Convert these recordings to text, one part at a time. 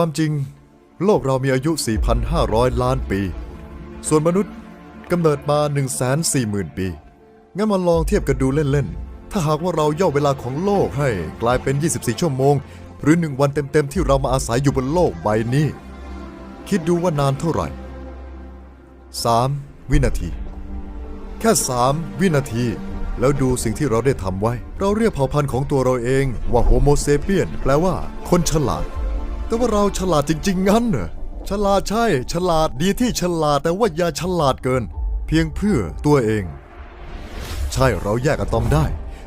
ความจริง โลกเรามีอายุ 4,500 ล้านปี ส่วนมนุษย์กำเนิดมา 140,000 ปี งั้นมาลองเทียบกันดูเล่น ๆ ถ้าหากว่าเราย่อเวลาของโลกให้กลายเป็น 24 ชั่วโมง หรือ 1 วันเต็ม ๆ ที่เรามาอาศัยอยู่บนโลกใบนี้ คิดดูว่านานเท่าไหร่ 3 วินาที แค่ 3 วินาที แล้วดูสิ่งที่เราได้ทำไว้ เราเรียกเผ่าพันธุ์ของตัวเราเองว่าโฮโมเซเปียนแปลว่า คนฉลาด แต่ว่าเราฉลาดจริง ๆ งั้นเหรอฉลาดใช่ ฉลาดดีที่ฉลาดแต่ว่าอย่าฉลาดเกิน เพียงเพื่อตัวเอง ใช่เราแยกอะตอมได้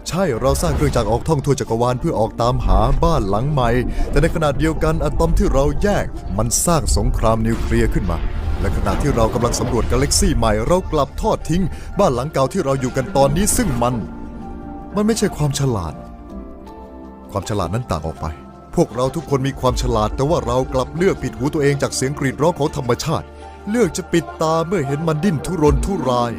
ใช่เราสร้างเครื่องจักรออกท่องทั่วจักรวาลเพื่อออกตามหาบ้านหลังใหม่ แต่ในขณะเดียวกันอะตอมที่เราแยกมันสร้างสงครามนิวเคลียร์ขึ้นมา และขณะที่เรากำลังสำรวจกาแล็กซี่ใหม่เรากลับทอดทิ้ง บ้านหลังเก่าที่เราอยู่กันตอนนี้ซึ่งมัน มันไม่ใช่ความฉลาด ความฉลาดนั้นต่างออกไป พวกเราทุกคนมีความฉลาด แต่ว่าเรากลับเลือกปิดหูตัวเองจากเสียงกรีดร้องของธรรมชาติ เลือกจะปิดตาเมื่อเห็นมันดิ้นทุรนทุราย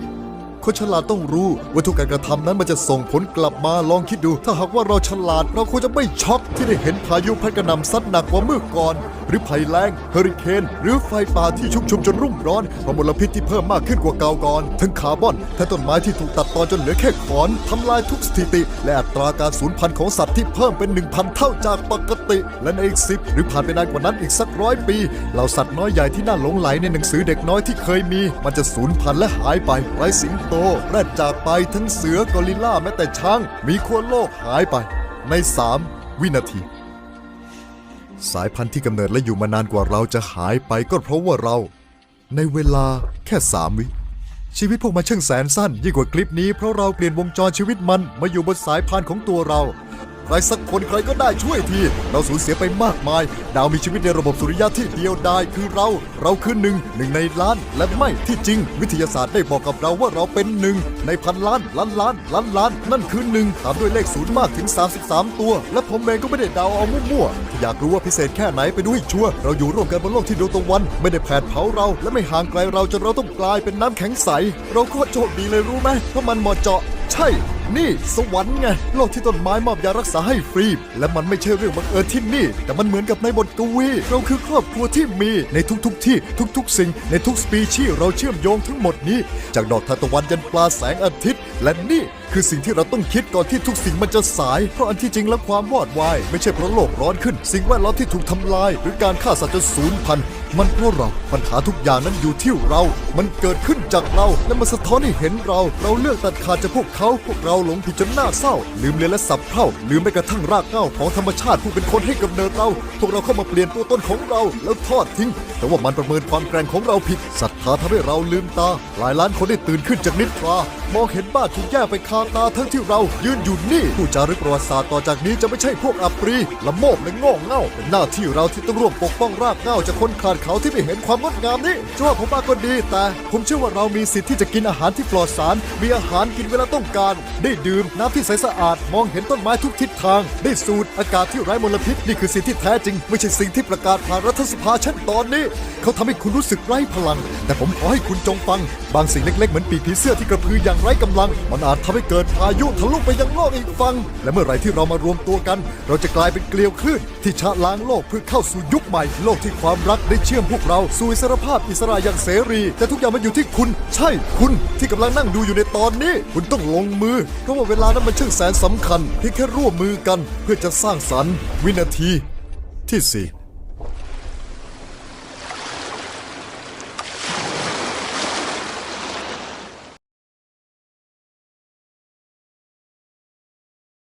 คนฉลาดต้องรู้ว่าทุกการกระทำนั้นมันจะส่งผลกลับมาลองคิดดู ถ้าหากว่าเราฉลาด เราควรจะไม่ช็อกที่ได้เห็นพายุพัดกระหน่ำซัดหนักกว่าเมื่อก่อน หรือภัยแล้งเฮอริเคน หรือไฟป่าที่ชุกชุมจนรุ่มร้อนเพราะมลพิษที่เพิ่มมากขึ้นกว่าเก่าก่อน ทั้งคาร์บอนทั้งต้นไม้ที่ถูกตัดตอนจนเหลือแค่ขอนทำลายทุกสถิติ และอัตราการสูญพันธุ์ของสัตว์ที่เพิ่มเป็น 1,000 เท่าจากปกติ และในอีกสิหรือผ่านไปนานกว่านั้นอีกสักร้อยปีเหล่าสัตว์น้อยใหญ่ที่น่าหลงไหลในหนังสือเด็กน้อยที่เคยมี มันจะสูญพันธุ์และหายไปไร้สิงโตแรดจากไปทั้งเสือกอริลลาแม้แต่ช้าง มีขั้วโลกหายไปใน 3 วินาที สายพันธุ์ที่กำเนิดและอยู่มานานกว่าเราจะหายไปก็เพราะว่าเรา ในเวลาแค่สามวิ ชีวิตพวกมันช่างแสนสั้น ยิ่งกว่าคลิปนี้เพราะเราเปลี่ยนวงจรชีวิตมันมาอยู่บนสายพานของตัวเรา รสักคนใครก็ได้ช่วยที เราสูญเสียไปมากมาย ดาวมีชีวิตในระบบสุริยะที่เดียวดายคือเรา เราคือหนึ่งหนึ่งในล้าน และไม่ที่จริง วิทยาศาสตร์ได้บอกกับเราว่าเราเป็นหนึ่งในพันล้านล้านล้านล้านล้าน นั่นคือหนึ่งตามด้วยเลขศูนย์มากถึง 33 ตัว และผมเองก็ไม่ได้เดาเอามั่วๆถ้าอยากรู้ว่าพิเศษแค่ไหนไปดูให้ชัวร์เราอยู่ร่วมกันบนโลกที่ดวงตะวัน ไม่ได้แผดเผาเรา และไม่ห่างไกลเราจนเราต้องกลายเป็นน้ำแข็งใส เราโคตรโชคดีเลยรู้ไหมเพราะมันเหมาะเจาะ ใช่ นี่สวรรค์ไงโลกที่ต้นไม้มอบยารักษาให้ฟรี และมันไม่ใช่เรื่องบังเอิญที่นี่ แต่มันเหมือนกับในบทกวี เราคือครอบครัวที่มีในทุกๆทที่ทุกๆ สิ่ง ในทุกสปีชีส์เราเชื่อมโยงทั้งหมดนี้ จากดอกทานตะวันยันปลาแสงอาทิตย์ และนี่ คือสิ่งที่เราต้องคิดก่อนที่ทุกสิ่งมันจะสาย เพราะอันที่จริงแล้วความวอดวาย ไม่ใช่เพราะโลกร้อนขึ้น สิ่งแวดล้อมที่ถูกทำลาย หรือการฆ่าสัตว์จนสูญพันธุ์มันเพราะเราปัญหาทุกอย่างนั้นอยู่ที่เรา มันเกิดขึ้นจากเรา และมันสะท้อนให้เห็นเรา เราเลือกตัดขาดจากพวกเขา พวกเราหลงผิดจนหน่าเศร้า ลืมเรียนและสับเพ่าลืมแม้กระทั่งรากเหง้าของธรรมชาติผู้เป็นคนให้กำเนิดเรา พวกเราเข้ามาเปลี่ยนตัวตนของเรา แล้วทอดทิ้ง แต่ว่ามันประเมินความแกร่งของเราผิดศรัทธาทำให้เราลืมตา หลายล้านคนได้ตื่นขึ้นจากนิทรามองเห็นบ้านถูกแยกไปคาตาทั้งที่เรายืนอยู่นี่ ผู้จารึกประวัติศาสตร์ต่อจากนี้จะไม่ใช่พวกอัปรีละโมบและโง่เง่าเป็นหน้าที่เราที่ต้องร่วมปกป้องรากเหง้าจากคนขาดเขาที่ไม่เห็นความงดงามนี้จะว่าผมมาก็ดีแต่ ผมเชื่อว่าเรามีสิทธิ์ที่จะกินอาหารที่ปลอดสาร มีอาหารกินเวลาต้องการ ได้ดื่มน้ำที่ใสสะอาด มองเห็นต้นไม้ทุกทิศทาง ได้สูดอากาศที่ไร้มลพิษนี่คือสิ่งที่แท้จริง ไม่ใช่สิ่งที่ประกาศผ่านรัฐสภาเช่นตอนนี้ เขาทำให้คุณรู้สึกไร้พลัง แต่ผมขอให้คุณจงฟัง บางสิ่งเล็กๆเหมือนปีกผีเสื้อที่กระพืออย่างไร้กำลัง มันอาจทำให้เกิดพายุทะลุไปยังโลกอีกฝั่งและเมื่อไหร่ที่เรามารวมตัวกัน เราจะกลายเป็นเกลียวคลื่นที่ชะล้างโลกเพื่อเข้าสู่ยุคใหม่ โลกที่ความรักได้เชื่อมพวกเราสู่อิสรภาพอิสระอย่างเสรี แต่ทุกอย่างมันอยู่ที่คุณ ใช่คุณที่กำลังนั่งดูอยู่ในตอนนี้ คุณต้องลงมือ เพราะว่าเวลานั้นมันช่างแสนสำคัญเพียงแค่ร่วมมือกันเพื่อจะสร้างสรรค์วินาทีที่สี่